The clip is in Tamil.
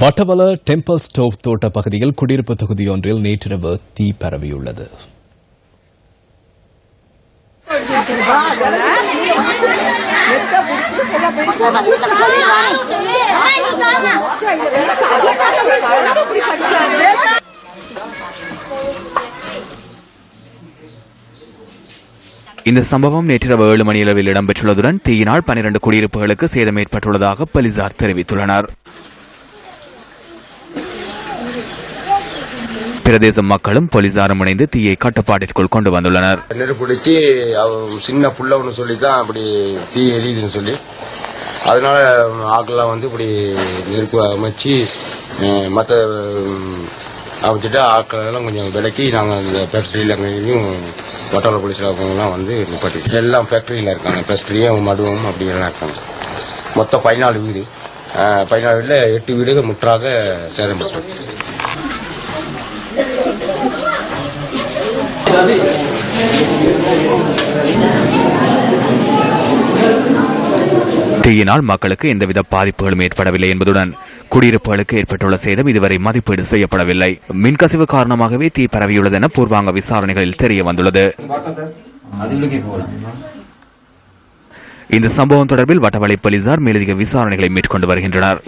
வட்டவல டெம்பிள் ஸ்டோவ் தோட்ட பகுதியில் குடியிருப்பு தொகுதியொன்றில் நேற்றிரவு தீ பரவியுள்ளது. இந்த சம்பவம் நேற்றிரவு ஏழு மணியளவில் இடம்பெற்றுள்ளதுடன் தீயினால் பனிரண்டு குடியிருப்புகளுக்கு சேதம் ஏற்பட்டுள்ளதாக போலீசார் தெரிவித்துள்ளனர். பிரதேச மக்களும் போலீசாரும் இணைந்து தீயை கட்டுப்பாட்டிற்குள் கொண்டு வந்துள்ளனர். நெருப்புடிச்சு அவ சின்ன புள்ள ஒன்று சொல்லி தான் அப்படி தீ எரியுதுன்னு சொல்லி. அதனால ஆக்கெல்லாம் வந்து இப்படி நெருப்பு அமைச்சு மற்ற அமைச்சிட்டு ஆட்கள் எல்லாம் கொஞ்சம் விலக்கி நாங்கள் இந்த ஃபேக்ட்ரியில் அங்கேயும் வட்டார போலீஸில் இருக்கவங்கலாம் வந்து நிப்பாட்டி எல்லாம் ஃபேக்ட்ரியில் இருக்காங்க. ஃபேக்ட்ரியும் மடுவும் அப்படி எல்லாம் இருக்காங்க. மொத்தம் பதினாலு வீடு. வீட்டில் எட்டு வீடுகள் முற்றாக சேதப்பட்டது தீயினால் மக்களுக்கு எந்தவித பாதிப்புகளும் ஏற்படவில்லை என்பதுடன் குடியிருப்புகளுக்கு ஏற்பட்டுள்ள சேதம் இதுவரை மதிப்பீடு செய்யப்படவில்லை. மின்கசிவு காரணமாகவே தீ பரவியுள்ளது என பூர்வாங்க விசாரணைகளில் தெரிய வந்துள்ளது இந்த சம்பவம் தொடர்பில் வட்டவளை போலீசார் மேலதிக விசாரணைகளை மேற்கொண்டு வருகின்றனர்.